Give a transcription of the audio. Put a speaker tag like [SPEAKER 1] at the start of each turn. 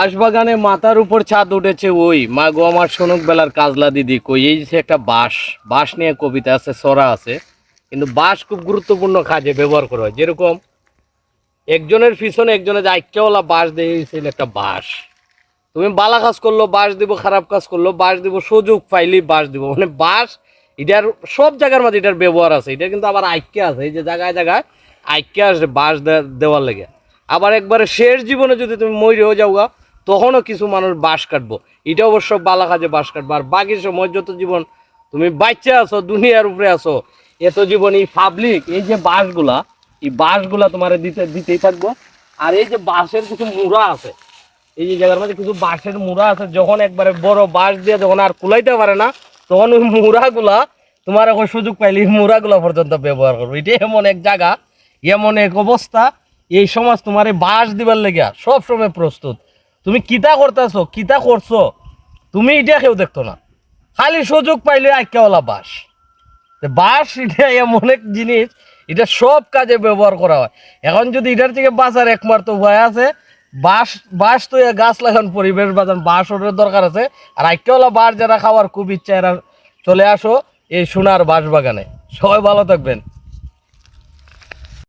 [SPEAKER 1] বাঁশবাগানে মাথার উপর ছাদ উঠেছে ওই। মা গো, আমার সোনক বেলার কাজলা দিদি কই? এই যে একটা বাঁশ বাঁশ নিয়ে কবিতা আছে, সরা আছে। কিন্তু বাঁশ খুব গুরুত্বপূর্ণ কাজে ব্যবহার করা হয়। যেরকম একজনের পিছনে একজনের আইক্যাওয়ালা বাঁশ দিয়ে ছিল একটা বাঁশ। তুমি বালা কাজ করল, বাঁশ দিব, খারাপ কাজ করল, বাঁশ দিব, সুযোগ পাইলি, বাঁশ দিব। মানে বাঁশ, এটার সব জায়গার মধ্যে এটার ব্যবহার আছে। এটা কিন্তু আবার আইক্যা আছে। এই যে জায়গায় জায়গায় আইক্যা আসে বাঁশ দেওয়ার লেগে। আবার একবারে শেষ জীবনে যদি তুমি মরেও যাওগা তখনও কিছু মানুষ বাঁশ কাটবো। এটা অবশ্য বালা কাজে বাঁশ কাটবো। আর বাকি সময় যত জীবন তুমি বাচ্চা আছো, দুনিয়ার উপরে আছো, এত জীবন এই পাবলিক এই যে বাঁশগুলা, এই বাঁশগুলা তোমার দিতে, দিতেই থাকব। আর এই যে বাঁশের কিছু মুড়া আছে, এই যে জায়গার মধ্যে কিছু বাঁশের মুড়া আছে, যখন একবারে বড় বাঁশ দিয়ে যখন আর কুলাইতে পারে না, তখন ওই মুড়াগুলা তোমার এখন সুযোগ পাইলে এই মুড়াগুলা পর্যন্ত ব্যবহার করব। এটা এমন এক জায়গা, এমন এক অবস্থা, এই সমাজ তোমার এই বাঁশ দিবার লেগে সবসময় প্রস্তুত। তুমি কিতা করতেছো, কিতা করছ? তুমি এটা কেউ দেখতো না। খালি সুযোগ পাইলে আইকাওয়ালা তো বাঁশ এটা এমন এক জিনিস এটা সব কাজে ব্যবহার করা হয়। এখন যদি এটার থেকে বাঁচার একমাত্র উপায় আছে বাঁশ বাঁশ তো গাছ লাগান পরিবেশ বাজান বাঁশ ওটার দরকার আছে। আর আইকাওয়ালা বাঁশ যারা খাওয়ার খুব ইচ্ছা এরা চলে আসো এই সোনার বাঁশ বাগানে। সবাই ভালো থাকবেন।